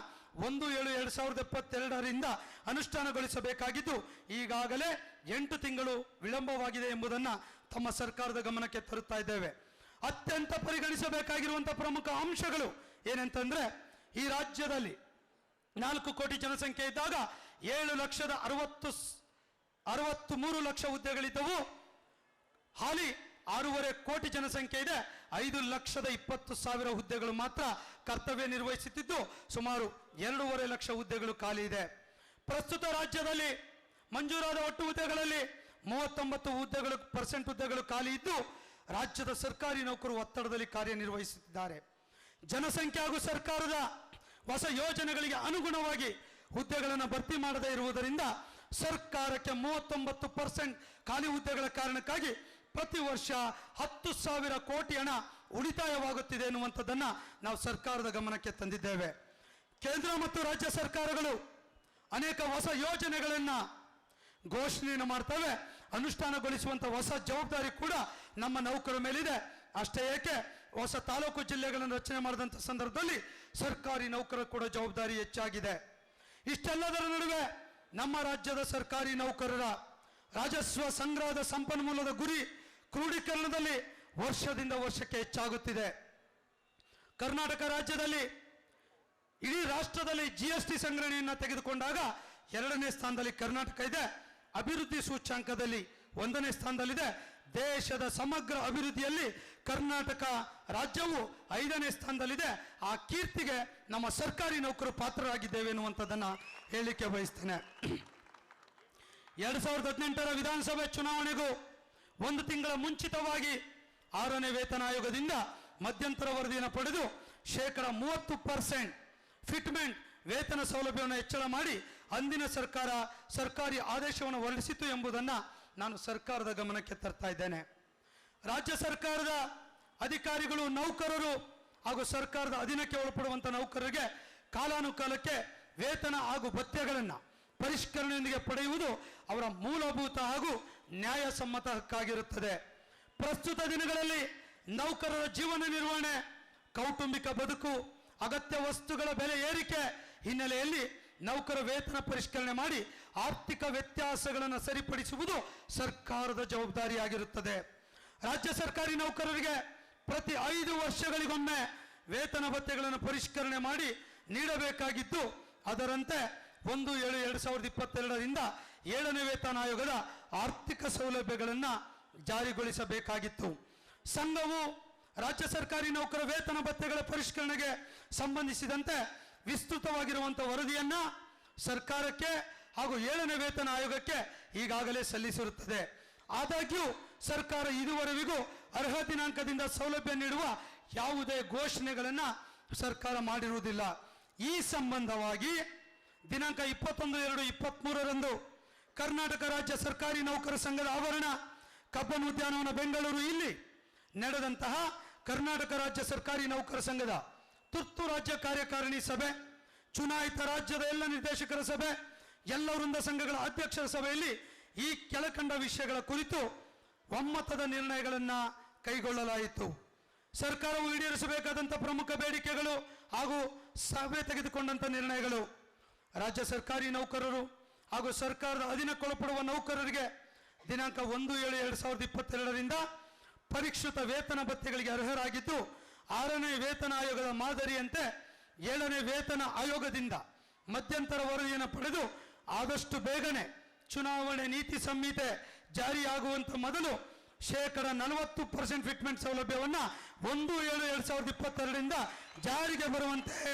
A: ಒಂದು ಏಳು ಎರಡು ಸಾವಿರದ ಇಪ್ಪತ್ತೆರಡರಿಂದ ಅನುಷ್ಠಾನಗೊಳಿಸಬೇಕಾಗಿದ್ದು, ಈಗಾಗಲೇ ಎಂಟು ತಿಂಗಳು ವಿಳಂಬವಾಗಿದೆ ಎಂಬುದನ್ನ ತಮ್ಮ ಸರ್ಕಾರದ ಗಮನಕ್ಕೆ ತರುತ್ತಾ ಇದ್ದೇವೆ. ಅತ್ಯಂತ ಪರಿಗಣಿಸಬೇಕಾಗಿರುವಂತಹ ಪ್ರಮುಖ ಅಂಶಗಳು ಏನಂತಂದ್ರೆ, ಈ ರಾಜ್ಯದಲ್ಲಿ ನಾಲ್ಕು ಕೋಟಿ ಜನಸಂಖ್ಯೆ ಇದ್ದಾಗ ಏಳು ಲಕ್ಷದ ಅರವತ್ತು ಅರವತ್ತು ಮೂರು ಲಕ್ಷ ಹುದ್ದೆಗಳಿದ್ದವು. ಹಾಲಿ ಆರೂವರೆ ಕೋಟಿ ಜನಸಂಖ್ಯೆ ಇದೆ. ಐದು ಲಕ್ಷದ ಇಪ್ಪತ್ತು ಸಾವಿರ ಹುದ್ದೆಗಳು ಮಾತ್ರ ಕರ್ತವ್ಯ ನಿರ್ವಹಿಸುತ್ತಿದ್ದು, ಸುಮಾರು ಎರಡೂವರೆ ಲಕ್ಷ ಹುದ್ದೆಗಳು ಖಾಲಿ ಇದೆ. ಪ್ರಸ್ತುತ ರಾಜ್ಯದಲ್ಲಿ ಮಂಜೂರಾದ ಒಟ್ಟು ಹುದ್ದೆಗಳಲ್ಲಿ ಮೂವತ್ತೊಂಬತ್ತು ಹುದ್ದೆಗಳು ಪರ್ಸೆಂಟ್ ಹುದ್ದೆಗಳು ಖಾಲಿ ಇದ್ದು, ರಾಜ್ಯದ ಸರ್ಕಾರಿ ನೌಕರು ಒತ್ತಡದಲ್ಲಿ ಕಾರ್ಯನಿರ್ವಹಿಸುತ್ತಿದ್ದಾರೆ. ಜನಸಂಖ್ಯೆ ಹಾಗೂ ಸರ್ಕಾರದ ಹೊಸ ಯೋಜನೆಗಳಿಗೆ ಅನುಗುಣವಾಗಿ ಹುದ್ದೆಗಳನ್ನು ಭರ್ತಿ ಮಾಡದೇ ಇರುವುದರಿಂದ ಸರ್ಕಾರಕ್ಕೆ ಮೂವತ್ತೊಂಬತ್ತು ಪರ್ಸೆಂಟ್ ಖಾಲಿ ಹುದ್ದೆಗಳ ಕಾರಣಕ್ಕಾಗಿ ಪ್ರತಿ ವರ್ಷ ಹತ್ತು ಸಾವಿರ ಕೋಟಿ ಹಣ ಉಳಿತಾಯವಾಗುತ್ತಿದೆ ಎನ್ನುವಂಥದ್ದನ್ನ ನಾವು ಸರ್ಕಾರದ ಗಮನಕ್ಕೆ ತಂದಿದ್ದೇವೆ. ಕೇಂದ್ರ ಮತ್ತು ರಾಜ್ಯ ಸರ್ಕಾರಗಳು ಅನೇಕ ಹೊಸ ಯೋಜನೆಗಳನ್ನ ಘೋಷಣೆಯನ್ನು ಮಾಡ್ತವೆ. ಅನುಷ್ಠಾನಗೊಳಿಸುವಂಥ ಹೊಸ ಜವಾಬ್ದಾರಿ ಕೂಡ ನಮ್ಮ ನೌಕರ ಮೇಲಿದೆ. ಅಷ್ಟೇ ಏಕೆ? ಹೊಸ ತಾಲೂಕು ಜಿಲ್ಲೆಗಳನ್ನು ರಚನೆ ಮಾಡಿದಂಥ ಸಂದರ್ಭದಲ್ಲಿ ಸರ್ಕಾರಿ ನೌಕರ ಕೂಡ ಜವಾಬ್ದಾರಿ ಹೆಚ್ಚಾಗಿದೆ. ಇಷ್ಟೆಲ್ಲದರ ನಡುವೆ ನಮ್ಮ ರಾಜ್ಯದ ಸರ್ಕಾರಿ ನೌಕರರ ರಾಜಸ್ವ ಸಂಗ್ರಹದ ಸಂಪನ್ಮೂಲದ ಗುರಿ ಕ್ರೋಢೀಕರಣದಲ್ಲಿ ವರ್ಷದಿಂದ ವರ್ಷಕ್ಕೆ ಹೆಚ್ಚಾಗುತ್ತಿದೆ. ಕರ್ನಾಟಕ ರಾಜ್ಯದಲ್ಲಿ ಇಡೀ ರಾಷ್ಟ್ರದಲ್ಲಿ ಜಿ ಎಸ್ ಟಿ ಸಂಗ್ರಹಣೆಯನ್ನು ತೆಗೆದುಕೊಂಡಾಗ ಎರಡನೇ ಸ್ಥಾನದಲ್ಲಿ ಕರ್ನಾಟಕ ಇದೆ. ಅಭಿವೃದ್ಧಿ ಸೂಚ್ಯಾಂಕದಲ್ಲಿ ಒಂದನೇ ಸ್ಥಾನದಲ್ಲಿದೆ. ದೇಶದ ಸಮಗ್ರ ಅಭಿವೃದ್ಧಿಯಲ್ಲಿ ಕರ್ನಾಟಕ ರಾಜ್ಯವು ಐದನೇ ಸ್ಥಾನದಲ್ಲಿದೆ. ಆ ಕೀರ್ತಿಗೆ ನಮ್ಮ ಸರ್ಕಾರಿ ನೌಕರು ಪಾತ್ರರಾಗಿದ್ದೇವೆ ಎನ್ನುವಂಥದ್ದನ್ನ ಹೇಳಲಿಕ್ಕೆ ಬಯಸ್ತೇನೆ. ಎರಡು ಸಾವಿರದ ಹದಿನೆಂಟರ ವಿಧಾನಸಭೆ ಚುನಾವಣೆಗೂ ಒಂದು ತಿಂಗಳ ಮುಂಚಿತವಾಗಿ ಆರನೇ ವೇತನ ಆಯೋಗದಿಂದ ಮಧ್ಯಂತರ ವರದಿಯನ್ನು ಪಡೆದು ಶೇಕಡ ಮೂವತ್ತು ಪರ್ಸೆಂಟ್ ಫಿಟ್ಮೆಂಟ್ ವೇತನ ಸೌಲಭ್ಯವನ್ನು ಹೆಚ್ಚಳ ಮಾಡಿ ಅಂದಿನ ಸರ್ಕಾರ ಸರ್ಕಾರಿ ಆದೇಶವನ್ನು ಹೊರಡಿಸಿತು ಎಂಬುದನ್ನು ನಾನು ಸರ್ಕಾರದ ಗಮನಕ್ಕೆ ತರ್ತಾ ಇದ್ದೇನೆ. ರಾಜ್ಯ ಸರ್ಕಾರದ ಅಧಿಕಾರಿಗಳು, ನೌಕರರು ಹಾಗೂ ಸರ್ಕಾರದ ಅಧೀನಕ್ಕೆ ಒಳಪಡುವಂಥ ನೌಕರರಿಗೆ ಕಾಲಾನುಕಾಲಕ್ಕೆ ವೇತನ ಹಾಗೂ ಭತ್ಯೆಗಳನ್ನು ಪರಿಷ್ಕರಣೆಯೊಂದಿಗೆ ಪಡೆಯುವುದು ಅವರ ಮೂಲಭೂತ ಹಾಗೂ ನ್ಯಾಯಸಮ್ಮತ ಹಕ್ಕಾಗಿರುತ್ತದೆ ಪ್ರಸ್ತುತ ದಿನಗಳಲ್ಲಿ ನೌಕರರ ಜೀವನ ನಿರ್ವಹಣೆ, ಕೌಟುಂಬಿಕ ಬದುಕು, ಅಗತ್ಯ ವಸ್ತುಗಳ ಬೆಲೆ ಏರಿಕೆ ಹಿನ್ನೆಲೆಯಲ್ಲಿ ನೌಕರ ವೇತನ ಪರಿಷ್ಕರಣೆ ಮಾಡಿ ಆರ್ಥಿಕ ವ್ಯತ್ಯಾಸಗಳನ್ನು ಸರಿಪಡಿಸುವುದು ಸರ್ಕಾರದ ಜವಾಬ್ದಾರಿಯಾಗಿರುತ್ತದೆ. ರಾಜ್ಯ ಸರ್ಕಾರಿ ನೌಕರರಿಗೆ ಪ್ರತಿ ಐದು ವರ್ಷಗಳಿಗೊಮ್ಮೆ ವೇತನ ಭತ್ಯೆಗಳನ್ನು ಪರಿಷ್ಕರಣೆ ಮಾಡಿ ನೀಡಬೇಕಾಗಿದ್ದು, ಅದರಂತೆ ಒಂದು ಏಳು ಎರಡು ಸಾವಿರದ ಇಪ್ಪತ್ತೆರಡರಿಂದ ಏಳನೇ ವೇತನ ಆಯೋಗದ ಆರ್ಥಿಕ ಸೌಲಭ್ಯಗಳನ್ನು ಜಾರಿಗೊಳಿಸಬೇಕಾಗಿತ್ತು. ಸಂಘವು ರಾಜ್ಯ ಸರ್ಕಾರಿ ನೌಕರ ವೇತನ ಭತ್ಯೆಗಳ ಪರಿಷ್ಕರಣೆಗೆ ಸಂಬಂಧಿಸಿದಂತೆ ವಿಸ್ತೃತವಾಗಿರುವಂತಹ ವರದಿಯನ್ನ ಸರ್ಕಾರಕ್ಕೆ ಹಾಗೂ ಏಳನೇ ವೇತನ ಆಯೋಗಕ್ಕೆ ಈಗಾಗಲೇ ಸಲ್ಲಿಸಿರುತ್ತದೆ. ಆದಾಗ್ಯೂ ಸರ್ಕಾರ ಇದುವರೆಗೂ ಅರ್ಹ ದಿನಾಂಕದಿಂದ ಸೌಲಭ್ಯ ನೀಡುವ ಯಾವುದೇ ಘೋಷಣೆಗಳನ್ನ ಸರ್ಕಾರ ಮಾಡಿರುವುದಿಲ್ಲ. ಈ ಸಂಬಂಧವಾಗಿ ದಿನಾಂಕ ಇಪ್ಪತ್ತೊಂದು ಎರಡು ಇಪ್ಪತ್ಮೂರರಂದು ಕರ್ನಾಟಕ ರಾಜ್ಯ ಸರ್ಕಾರಿ ನೌಕರ ಸಂಘದ ಆವರಣ ಕಬ್ಬನ್ ಉದ್ಯಾನವನ ಬೆಂಗಳೂರು ಇಲ್ಲಿ ನಡೆದಂತಹ ಕರ್ನಾಟಕ ರಾಜ್ಯ ಸರ್ಕಾರಿ ನೌಕರ ಸಂಘದ ತುರ್ತು ರಾಜ್ಯ ಕಾರ್ಯಕಾರಿಣಿ ಸಭೆ, ಚುನಾಯಿತ ರಾಜ್ಯದ ಎಲ್ಲ ನಿರ್ದೇಶಕರ ಸಭೆ, ಎಲ್ಲ ವೃಂದ ಸಂಘಗಳ ಅಧ್ಯಕ್ಷರ ಸಭೆಯಲ್ಲಿ ಈ ಕೆಳಕಂಡ ವಿಷಯಗಳ ಕುರಿತು ಒಮ್ಮತದ ನಿರ್ಣಯಗಳನ್ನ ಕೈಗೊಳ್ಳಲಾಯಿತು. ಸರ್ಕಾರವು ಈಡೇರಿಸಬೇಕಾದಂಥ ಪ್ರಮುಖ ಬೇಡಿಕೆಗಳು ಹಾಗೂ ಸಭೆ ತೆಗೆದುಕೊಂಡಂಥ ನಿರ್ಣಯಗಳು. ರಾಜ್ಯ ಸರ್ಕಾರಿ ನೌಕರರು ಹಾಗೂ ಸರ್ಕಾರದ ಅಧೀನಕ್ಕೊಳಪಡುವ ನೌಕರರಿಗೆ ದಿನಾಂಕ ಒಂದು ಏಳು ಎರಡು ಸಾವಿರದ ಇಪ್ಪತ್ತೆರಡರಿಂದ ಪರಿಷ್ಕೃತ ವೇತನ ಭತ್ಯೆಗಳಿಗೆ ಅರ್ಹರಾಗಿದ್ದು ಆರನೇ ವೇತನ ಆಯೋಗದ ಮಾದರಿಯಂತೆ ಏಳನೇ ವೇತನ ಆಯೋಗದಿಂದ ಮಧ್ಯಂತರ ವರದಿಯನ್ನು ಪಡೆದು ಆದಷ್ಟು ಬೇಗನೆ ಚುನಾವಣೆ ನೀತಿ ಸಂಹಿತೆ ಜಾರಿಯಾಗುವಂತ ಮೊದಲು ಶೇಕಡ ನಲವತ್ತು ಪರ್ಸೆಂಟ್ ಫಿಟ್ಮೆಂಟ್ ಸೌಲಭ್ಯವನ್ನ ಒಂದು ಏಳು ಎರಡು ಸಾವಿರದ ಇಪ್ಪತ್ತೆರಡರಿಂದ ಜಾರಿಗೆ ಬರುವಂತೆ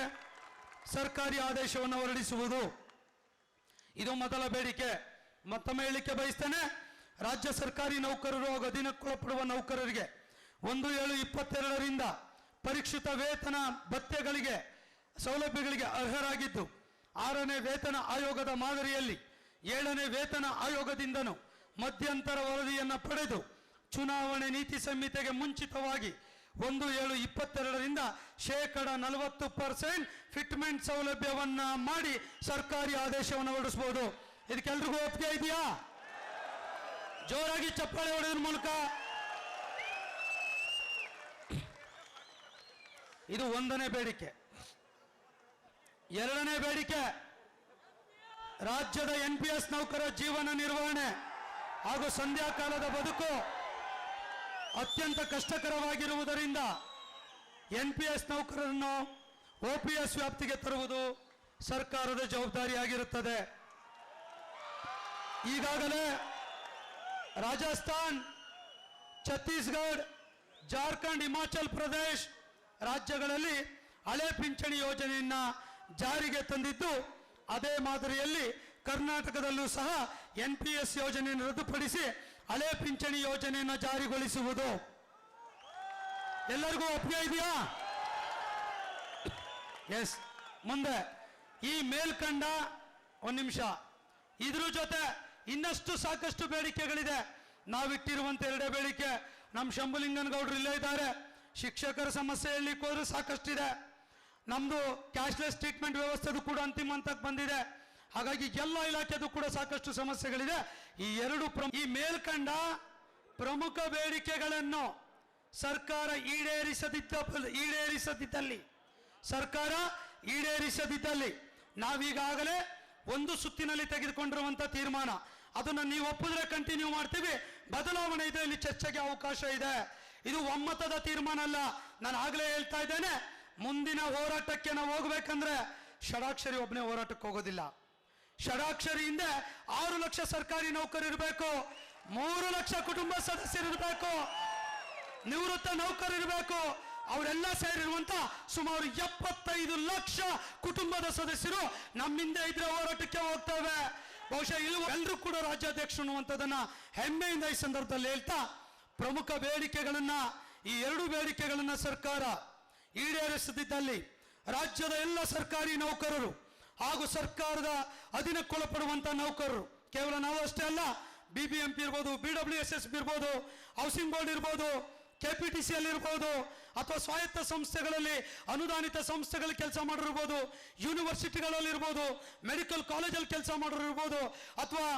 A: ಸರ್ಕಾರಿ ಆದೇಶವನ್ನು ಹೊರಡಿಸುವುದು. ಇದು ಮೊದಲ ಬೇಡಿಕೆ. ಮತ್ತೊಮ್ಮೆ ಹೇಳಿಕೆ ಬಯಸ್ತೇನೆ, ರಾಜ್ಯ ಸರ್ಕಾರಿ ನೌಕರರು ಹಾಗೂ ಅಧೀನಕ್ಕೊಳಪಡುವ ನೌಕರರಿಗೆ ಒಂದು ಏಳು ಇಪ್ಪತ್ತೆರಡರಿಂದ ಪರಿಷ್ಕೃತ ವೇತನ ಭತ್ಯೆಗಳಿಗೆ ಸೌಲಭ್ಯಗಳಿಗೆ ಅರ್ಹರಾಗಿದ್ದು ಆರನೇ ವೇತನ ಆಯೋಗದ ಮಾದರಿಯಲ್ಲಿ ಏಳನೇ ವೇತನ ಆಯೋಗದಿಂದನೂ ಮಧ್ಯಂತರ ವರದಿಯನ್ನು ಪಡೆದು ಚುನಾವಣೆ ನೀತಿ ಸಂಹಿತೆಗೆ ಮುಂಚಿತವಾಗಿ ಒಂದು ಏಳು ಇಪ್ಪತ್ತೆರಡರಿಂದ ಶೇಕಡ ನಲವತ್ತು ಪರ್ಸೆಂಟ್ ಫಿಟ್ಮೆಂಟ್ ಸೌಲಭ್ಯವನ್ನ ಮಾಡಿ ಸರ್ಕಾರಿ ಆದೇಶವನ್ನು ಹೊರಡಿಸಬಹುದು ಇದಕ್ಕೆಲ್ರಿಗೂ ಒಪ್ಪಿಗೆ ಇದೆಯಾ? ಜೋರಾಗಿ ಚಪ್ಪಾಳೆ ಹೊಡೆದ್ರ ಮೂಲಕ ಇದು ಒಂದನೇ ಬೇಡಿಕೆ. ಎರಡನೇ ಬೇಡಿಕೆ, ರಾಜ್ಯದ ಎನ್ ಪಿ ಎಸ್ ನೌಕರ ಜೀವನ ನಿರ್ವಹಣೆ ಹಾಗೂ ಸಂಧ್ಯಾಕಾಲದ ಬದುಕು ಅತ್ಯಂತ ಕಷ್ಟಕರವಾಗಿರುವುದರಿಂದ ಎನ್ ಪಿ ಎಸ್ ನೌಕರರನ್ನು ಒ ಪಿ ಎಸ್ ವ್ಯಾಪ್ತಿಗೆ ತರುವುದು ಸರ್ಕಾರದ ಜವಾಬ್ದಾರಿಯಾಗಿರುತ್ತದೆ. ಈಗಾಗಲೇ ರಾಜಸ್ಥಾನ್, ಛತ್ತೀಸ್ಗಢ, ಜಾರ್ಖಂಡ್, ಹಿಮಾಚಲ್ ಪ್ರದೇಶ್ ರಾಜ್ಯಗಳಲ್ಲಿ ಹಳೆ ಪಿಂಚಣಿ ಯೋಜನೆಯನ್ನ ಜಾರಿಗೆ ತಂದಿದ್ದು, ಅದೇ ಮಾದರಿಯಲ್ಲಿ ಕರ್ನಾಟಕದಲ್ಲೂ ಸಹ ಎನ್ ಪಿ ಎಸ್ ಯೋಜನೆಯನ್ನು ರದ್ದುಪಡಿಸಿ ಹಳೆ ಪಿಂಚಣಿ ಯೋಜನೆಯನ್ನು ಜಾರಿಗೊಳಿಸುವುದು. ಎಲ್ಲರಿಗೂ ಒಪ್ಪಿಗೆ ಇದೆಯಾ? ಎಸ್ ಮುಂದೆ ಈ ಮೇಲ್ಕಂಡ ಒಂದು ನಿಮಿಷ. ಇದ್ರ ಜೊತೆ ಇನ್ನಷ್ಟು ಸಾಕಷ್ಟು ಬೇಡಿಕೆಗಳಿದೆ. ನಾವಿಟ್ಟಿರುವಂತ ಎರಡೇ ಬೇಡಿಕೆ. ನಮ್ಮ ಶಂಭುಲಿಂಗನ್ ಗೌಡ್ರು ಇಲ್ಲೇ ಇದ್ದಾರೆ. ಶಿಕ್ಷಕರ ಸಮಸ್ಯೆ ಹೇಳಲಿಕ್ಕೆ ಹೋದ್ರೆ ಸಾಕಷ್ಟಿದೆ. ನಮ್ದು ಕ್ಯಾಶ್ಲೆಸ್ ಟ್ರೀಟ್ಮೆಂಟ್ ವ್ಯವಸ್ಥೆದು ಕೂಡ ಅಂತಿಮ ಹಂತಕ್ಕೆ ಬಂದಿದೆ. ಹಾಗಾಗಿ ಎಲ್ಲ ಇಲಾಖೆದು ಕೂಡ ಸಾಕಷ್ಟು ಸಮಸ್ಯೆಗಳಿದೆ. ಈ ಎರಡು ಈ ಮೇಲ್ಕಂಡ ಪ್ರಮುಖ ಬೇಡಿಕೆಗಳನ್ನು ಸರ್ಕಾರ ಈಡೇರಿಸದಿದ್ದ ಈಡೇರಿಸದಿದ್ದಲ್ಲಿ, ಸರ್ಕಾರ ಈಡೇರಿಸದಿದ್ದಲ್ಲಿ ನಾವೀಗಾಗಲೇ ಒಂದು ಸುತ್ತಿನಲ್ಲಿ ತೆಗೆದುಕೊಂಡಿರುವಂಥ ತೀರ್ಮಾನ. ಅದನ್ನು ನೀವು ಒಪ್ಪಿದ್ರೆ ಕಂಟಿನ್ಯೂ ಮಾಡ್ತೀವಿ. ಬದಲಾವಣೆ ಇದೆ, ಇಲ್ಲಿ ಚರ್ಚೆಗೆ ಅವಕಾಶ ಇದೆ. ಇದು ಒಮ್ಮತದ ತೀರ್ಮಾನ ಅಲ್ಲ. ನಾನು ಆಗಲೇ ಹೇಳ್ತಾ ಇದ್ದೇನೆ, ಮುಂದಿನ ಹೋರಾಟಕ್ಕೆ ನಾವು ಹೋಗ್ಬೇಕಂದ್ರೆ ಷಡಾಕ್ಷರಿ ಒಬ್ಬನೇ ಹೋರಾಟಕ್ಕೆ ಹೋಗೋದಿಲ್ಲ. ಷಡಾಕ್ಷರಿಯಿಂದ ಆರು ಲಕ್ಷ ಸರ್ಕಾರಿ ನೌಕರರು ಇರಬೇಕು, ಮೂರು ಲಕ್ಷ ಕುಟುಂಬ ಸದಸ್ಯರು ಇರಬೇಕು, ನಿವೃತ್ತ ನೌಕರರು ಇರಬೇಕು, ಅವರೆಲ್ಲ ಸೇರಿರುವಂತ ಸುಮಾರು ಎಪ್ಪತ್ತೈದು ಲಕ್ಷ ಕುಟುಂಬದ ಸದಸ್ಯರು ನಮ್ಮಿಂದ ಇದ್ರೆ ಹೋರಾಟಕ್ಕೆ ಹೋಗ್ತವೆ. ಬಹುಶಃ ಇಲ್ಲಿ ಎಲ್ಲರೂ ಕೂಡ ರಾಜ್ಯಾಧ್ಯಕ್ಷರು ಅನ್ನುವಂಥದ್ದನ್ನ ಹೆಮ್ಮೆಯಿಂದ ಈ ಸಂದರ್ಭದಲ್ಲಿ ಹೇಳ್ತಾ ಪ್ರಮುಖ ಬೇಡಿಕೆಗಳನ್ನು, ಈ ಎರಡು ಬೇಡಿಕೆಗಳನ್ನು ಸರ್ಕಾರ ಈಡೇರಿಸದಿದ್ದಲ್ಲಿ ರಾಜ್ಯದ ಎಲ್ಲ ಸರ್ಕಾರಿ ನೌಕರರು ಹಾಗೂ ಸರ್ಕಾರದ ಅಧೀನಕ್ಕೊಳಪಡುವಂಥ ನೌಕರರು, ಕೇವಲ ನಾವು ಅಷ್ಟೇ ಅಲ್ಲ ಬಿ ಬಿ ಎಂ ಪಿ ಇರ್ಬೋದು ಬಿ ಡಬ್ಲ್ಯೂ ಎಸ್ ಎಸ್ ಇರ್ಬೋದು, ಹೌಸಿಂಗ್ ಬೋರ್ಡ್ ಇರ್ಬೋದು ಕೆ ಪಿ ಟಿ ಅಲ್ಲಿ ಇರ್ಬೋದು ಅಥವಾ ಸ್ವಾಯತ್ತ ಸಂಸ್ಥೆಗಳಲ್ಲಿ ಅನುದಾನಿತ ಸಂಸ್ಥೆಗಳಲ್ಲಿ ಕೆಲಸ ಮಾಡಿರ್ಬೋದು ಯೂನಿವರ್ಸಿಟಿಗಳಲ್ಲಿ ಇರ್ಬೋದು ಮೆಡಿಕಲ್ ಕಾಲೇಜಲ್ಲಿ ಕೆಲಸ ಮಾಡಿರ್ಬೋದು, ಅಥವಾ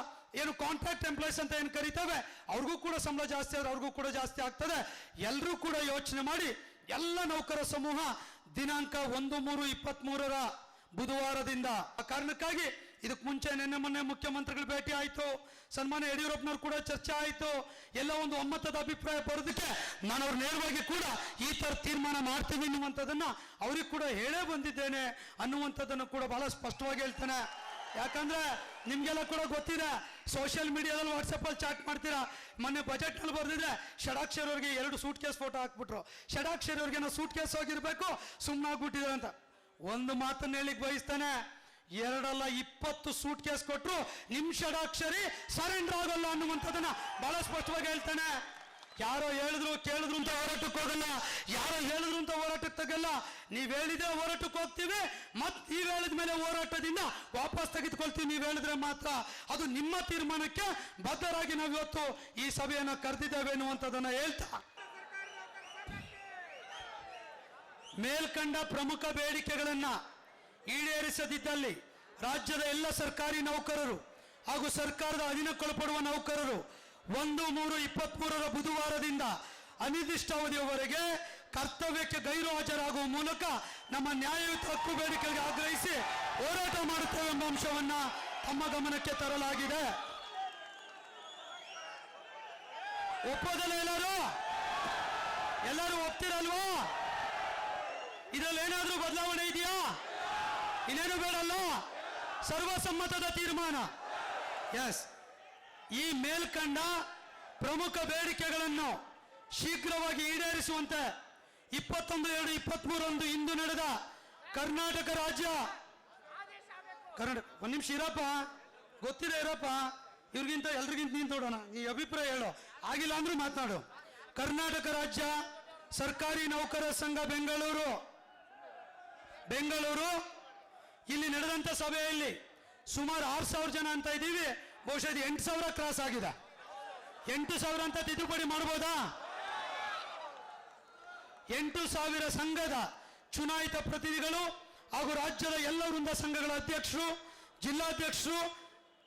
A: ಏನು ಕಾಂಟ್ರಾಕ್ಟ್ ಎಂಪ್ಲಾಯ್ಸ್ ಅಂತ ಏನು ಕರಿತೇವೆ? ಅವ್ರಿಗೂ ಕೂಡ ಸಂಬಳ ಜಾಸ್ತಿ ಆದ್ರೆ ಅವ್ರಿಗೂ ಕೂಡ ಜಾಸ್ತಿ ಆಗ್ತದೆ. ಎಲ್ಲರೂ ಕೂಡ ಯೋಚನೆ ಮಾಡಿ, ಎಲ್ಲ ನೌಕರ ಸಮೂಹ ದಿನಾಂಕ ಒಂದು ಮೂರು ಇಪ್ಪತ್ತ್ ಮೂರರ ಬುಧವಾರದಿಂದ. ಆ ಕಾರಣಕ್ಕಾಗಿ ಇದಕ್ಕೆ ಮುಂಚೆ ನಿನ್ನೆ ಮೊನ್ನೆ ಮುಖ್ಯಮಂತ್ರಿಗಳು ಭೇಟಿ ಆಯ್ತು. ಸನ್ಮಾನ್ಯ ಯಡಿಯೂರಪ್ಪನವ್ರು ಕೂಡ ಚರ್ಚೆ ಆಯಿತು. ಎಲ್ಲ ಒಂದು ಒಮ್ಮತದ ಅಭಿಪ್ರಾಯ ಬರೋದಕ್ಕೆ ನಾನು ಅವ್ರು ನೇರವಾಗಿ ಕೂಡ ಈ ತರ ತೀರ್ಮಾನ ಮಾಡ್ತೀವಿ ಅನ್ನುವಂಥದ್ದನ್ನು ಅವ್ರಿಗೆ ಕೂಡ ಹೇಳೇ ಬಂದಿದ್ದೇನೆ ಅನ್ನುವಂಥದ್ದನ್ನು ಕೂಡ ಬಹಳ ಸ್ಪಷ್ಟವಾಗಿ ಹೇಳ್ತೇನೆ. ಯಾಕಂದ್ರೆ ನಿಮ್ಗೆಲ್ಲ ಕೂಡ ಗೊತ್ತಿದೆ ಸೋಷಿಯಲ್ ಮೀಡಿಯಾದಲ್ಲಿ ವಾಟ್ಸಪ್ ಅಲ್ಲಿ ಚಾಟ್ ಮಾಡ್ತೀರಾ? ಮೊನ್ನೆ ಬಜೆಟ್ನಲ್ಲಿ ಬರ್ದಿದ್ರೆ ಷಡಾಕ್ಷರಿ ಅವ್ರಿಗೆ ಎರಡು ಸೂಟ್ ಕೇಸ್ ಫೋಟೋ ಹಾಕ್ಬಿಟ್ರು. ಷಡಾಕ್ಷರ್ ಅವ್ರಿಗೆ ನಾವು ಸೂಟ್ ಕೇಸ್ ಹೋಗಿರಬೇಕು ಸುಮ್ಮನಾಗ್ಬಿಟ್ಟಿದೆ ಅಂತ. ಒಂದು ಮಾತನ್ನು ಹೇಳಿಕ್ ಬಯಸ್ತಾನೆ. ಎರಡಲ್ಲ ಇಪ್ಪತ್ತು ಸೂಟ್ ಕೇಸ್ ಕೊಟ್ರು ನಿಮ್ ಷಡಾಕ್ಷರಿ ಸರೆಂಡರ್ ಆಗಲ್ಲ ಅನ್ನುವಂಥದ್ದನ್ನ ಬಹಳ ಸ್ಪಷ್ಟವಾಗಿ ಹೇಳ್ತಾನೆ. ಯಾರೋ ಹೇಳಿದ್ರು ಕೇಳಿದ್ರು ಅಂತ ಹೋರಾಟಕ್ಕೆ ಹೋಗಲ್ಲ, ಯಾರೋ ಹೇಳಿದ್ರು ಅಂತ ಹೋರಾಟಕ್ಕೆ ತಗಲ್ಲ. ನೀವ್ ಹೇಳಿದ್ರೆ ಹೋರಾಟಕ್ಕೆ ಹೋಗ್ತೀವಿ, ಮತ್ ನೀವ್ ಹೇಳಿದ ಮೇಲೆ ಹೋರಾಟದಿಂದ ವಾಪಸ್ ತೆಗೆದುಕೊಳ್ತೀವಿ. ನೀವ್ ಹೇಳಿದ್ರೆ ಮಾತ್ರ ಅದು ನಿಮ್ಮ ತೀರ್ಮಾನಕ್ಕೆ ಬದ್ಧರಾಗಿ ನಾವು ಇವತ್ತು ಈ ಸಭೆಯನ್ನ ಕರೆದಿದ್ದೇವೆ ಎನ್ನುವಂಥದ್ದನ್ನು ಹೇಳ್ತಾ. ಮೇಲ್ಕಂಡ ಪ್ರಮುಖ ಬೇಡಿಕೆಗಳನ್ನ ಈಡೇರಿಸದಿದ್ದಲ್ಲಿ ರಾಜ್ಯದ ಎಲ್ಲ ಸರ್ಕಾರಿ ನೌಕರರು ಹಾಗೂ ಸರ್ಕಾರದ ಅಧೀನಕ್ಕೊಳಪಡುವ ನೌಕರರು ಒಂದು ಮೂರು ಇಪ್ಪತ್ಮೂರರ ಬುಧವಾರದಿಂದ ಅನಿರ್ದಿಷ್ಟಾವಧಿಯವರೆಗೆ ಕರ್ತವ್ಯಕ್ಕೆ ಗೈರು ಹಾಜರಾಗುವ ಮೂಲಕ ನಮ್ಮ ನ್ಯಾಯಯುತ ಹಕ್ಕು ಬೇಡಿಕೆಗೆ ಆಗ್ರಹಿಸಿ ಹೋರಾಟ ಮಾಡುತ್ತೇವೆ ಎಂಬ ಅಂಶವನ್ನ ತಮ್ಮ ಗಮನಕ್ಕೆ ತರಲಾಗಿದೆ. ಒಪ್ಪೋದಲ್ಲ ಎಲ್ಲರೂ? ಎಲ್ಲರೂ ಒಪ್ತಿರಲ್ವಾ? ಇದರಲ್ಲಿ ಏನಾದ್ರೂ ಬದಲಾವಣೆ ಇದೆಯಾ? ಇನ್ನೇನು ಬೇಡಲ್ಲ? ಸರ್ವಸಮ್ಮತದ ತೀರ್ಮಾನ? ಎಸ್ ಈ ಮೇಲ್ಕಂಡ ಪ್ರಮುಖ ಬೇಡಿಕೆಗಳನ್ನು ಶೀಘ್ರವಾಗಿ ಈಡೇರಿಸುವಂತೆ ಇಪ್ಪತ್ತೊಂದು ಎರಡು ಇಪ್ಪತ್ಮೂರರಂದು ಇಂದು ನಡೆದ ಕರ್ನಾಟಕ ರಾಜ್ಯ ಕರ್ನಾಟಕ ಒಂದ್ ನಿಮಿಷ ಇರಪ್ಪ. ಗೊತ್ತಿದೆ ಇರಪ್ಪ. ಇವ್ರಿಗಿಂತ ಎಲ್ರಿಗಿಂತ ತೊಡೋಣ ಈ ಅಭಿಪ್ರಾಯ ಹೇಳು. ಆಗಿಲ್ಲ ಅಂದ್ರೆ ಮಾತನಾಡು. ಕರ್ನಾಟಕ ರಾಜ್ಯ ಸರ್ಕಾರಿ ನೌಕರರ ಸಂಘ ಬೆಂಗಳೂರು. ಬೆಂಗಳೂರು. ಇಲ್ಲಿ ನಡೆದಂತ ಸಭೆಯಲ್ಲಿ ಸುಮಾರು ಆರು ಸಾವಿರ ಜನ ಅಂತ ಇದ್ದೀವಿ. ಬಹುಶಃ ಇದು ಎಂಟು ಸಾವಿರ ಕ್ರಾಸ್ ಆಗಿದೆ. ಎಂಟು ಸಾವಿರ ಅಂತ ತಿದ್ದುಪಡಿ ಮಾಡ್ಬೋದಾ? ಎಂಟು ಸಾವಿರ ಸಂಘದ ಚುನಾಯಿತ ಪ್ರತಿನಿಧಿಗಳು ಹಾಗೂ ರಾಜ್ಯದ ಎಲ್ಲ ವೃಂದ ಸಂಘಗಳ ಅಧ್ಯಕ್ಷರು, ಜಿಲ್ಲಾಧ್ಯಕ್ಷರು,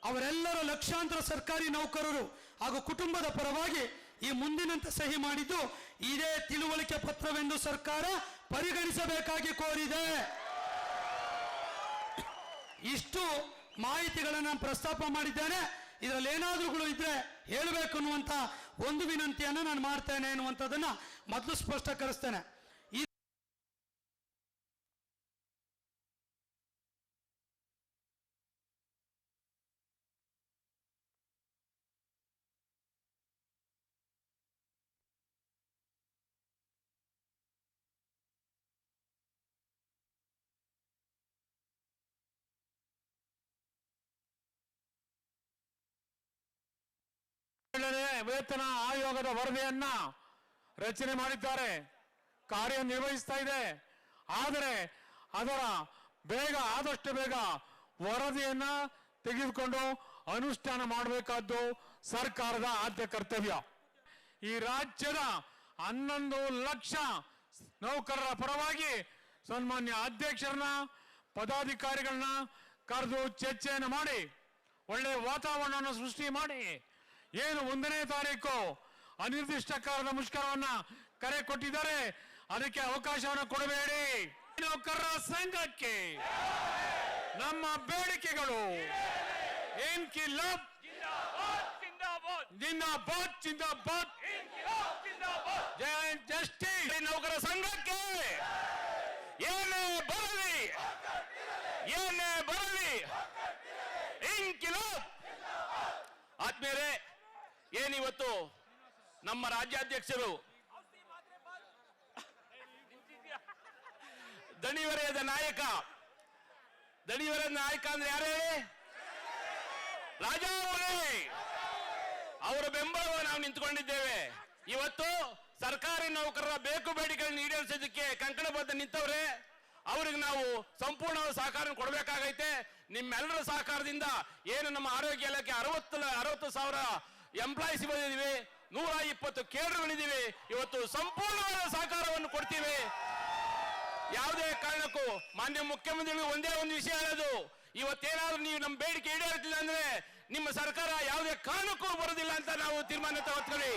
A: ಅವರೆಲ್ಲರ ಲಕ್ಷಾಂತರ ಸರ್ಕಾರಿ ನೌಕರರು ಹಾಗೂ ಕುಟುಂಬದ ಪರವಾಗಿ ಈ ಮುಂದಿನಂತೆ ಸಹಿ ಮಾಡಿದ್ದು ಇದೇ ತಿಳುವಳಿಕೆ ಪತ್ರವೆಂದು ಸರ್ಕಾರ ಪರಿಗಣಿಸಬೇಕಾಗಿ ಕೋರಿದೆ. ಇಷ್ಟು ಮಾಹಿತಿಗಳನ್ನು ಪ್ರಸ್ತಾಪ ಮಾಡಿದ್ದೇನೆ. ಇದರಲ್ಲಿ ಏನಾದ್ರೂ ಇದ್ರೆ ಹೇಳಬೇಕು ಅನ್ನುವಂತ ಒಂದು ವಿನಂತಿಯನ್ನು ನಾನು ಮಾಡ್ತೇನೆ ಅನ್ನುವಂಥದ್ದನ್ನು ಮೊದಲು ಸ್ಪಷ್ಟೀಕರಿಸ್ತೇನೆ.
B: ವೇತನ ಆಯೋಗದ ವರದಿಯನ್ನ ರಚನೆ ಮಾಡಿದ್ದಾರೆ ಕಾರ್ಯನಿರ್ವಹಿಸ್ತಾ ಇದೆ. ಆದರೆ ಅದರ ಬೇಗ, ಆದಷ್ಟು ಬೇಗ ವರದಿಯನ್ನ ತೆಗೆದುಕೊಂಡು ಅನುಷ್ಠಾನ ಮಾಡಬೇಕಾದ್ದು ಸರ್ಕಾರದ ಆದ್ಯ ಕರ್ತವ್ಯ. ಈ ರಾಜ್ಯದ ಹನ್ನೊಂದು ಲಕ್ಷ ನೌಕರರ ಪರವಾಗಿ ಸನ್ಮಾನ್ಯ ಅಧ್ಯಕ್ಷರನ್ನ, ಪದಾಧಿಕಾರಿಗಳನ್ನ ಕರೆದು ಚರ್ಚೆಯನ್ನು ಮಾಡಿ ಒಳ್ಳೆಯ ವಾತಾವರಣವನ್ನು ಸೃಷ್ಟಿ ಮಾಡಿ ಏನು ಒಂದನೇ ತಾರೀಕು? ಅನಿರ್ದಿಷ್ಟ ಕಾಲದ ಮುಷ್ಕರವನ್ನ ಕರೆ ಕೊಟ್ಟಿದ್ದಾರೆ. ಅದಕ್ಕೆ ಅವಕಾಶವನ್ನು ಕೊಡಬೇಡಿ. ನೌಕರರ ಸಂಘಕ್ಕೆ ನಮ್ಮ ಬೇಡಿಕೆಗಳು. ಏನ್ ಕಿಲ್ಲಪ್ ಜಿಂದಾಬಾದ್ ಜಿಂದಾಬಾದ್. ಜಯ ಜಸ್ಟಿಸ್. ನೌಕರ ಸಂಘಕ್ಕೆ ಏನೇ ಬರಲಿ ಏನೇ ಬರಲಿ ಇನ್ಕಿಲಾಬ್
C: ಆದ್ಮೇಲೆ ಏನಿವತ್ತು? ನಮ್ಮ ರಾಜ್ಯಾಧ್ಯಕ್ಷರು ದಣಿವರೆಯದ ನಾಯಕ. ದಣಿವರೆಯದ ನಾಯಕ ಅಂದ್ರೆ ಯಾರು? ಹೇಳಿ ರಾಜಾವಳಿ ಅವರ ಬೆಂಬಲವನ್ನು ನಾವು ನಿಂತ್ಕೊಂಡಿದ್ದೇವೆ. ಇವತ್ತು ಸರ್ಕಾರಿ ನೌಕರರ ಬೇಕು ಬೇಡಿಕೆಗಳನ್ನು ಈಡೇರಿಸೋದಕ್ಕೆ ಕಂಕಣಬದ್ಧ ನಿಂತವ್ರೆ. ಅವ್ರಿಗೆ ನಾವು ಸಂಪೂರ್ಣ ಸಹಕಾರ ಕೊಡಬೇಕಾಗೈತೆ. ನಿಮ್ಮೆಲ್ಲರ ಸಹಕಾರದಿಂದ ಏನು ನಮ್ಮ ಆರೋಗ್ಯ ಇಲಾಖೆ ಅರವತ್ತು ಅರವತ್ತು ಸಾವಿರ ಎಂಪ್ಲಾಯೀಸ್ ಬಂದಿದ್ದೀವಿ. ನೂರ ಇಪ್ಪತ್ತು ಕೇಂದ್ರಗಳಿದ್ದೀವಿ ಇವತ್ತು ಸಂಪೂರ್ಣವಾದ ಸಹಕಾರವನ್ನು ಕೊಡ್ತೀವಿ. ಯಾವುದೇ ಕಾರಣಕ್ಕೂ ಮಾನ್ಯ ಮುಖ್ಯಮಂತ್ರಿಗಳು ಒಂದೇ ಒಂದು ವಿಷಯ ಹೇಳೋದು. ಇವತ್ತೇನಾದ್ರೂ ನೀವು ನಮ್ಮ ಬೇಡಿಕೆ ಈಡೇರ್ತಿಲ್ಲ ಅಂದ್ರೆ ನಿಮ್ಮ ಸರ್ಕಾರ ಯಾವುದೇ ಕಾರಣಕ್ಕೂ ಬರೋದಿಲ್ಲ ಅಂತ ನಾವು ತೀರ್ಮಾನ ತಗೊಳ್ತೀವಿ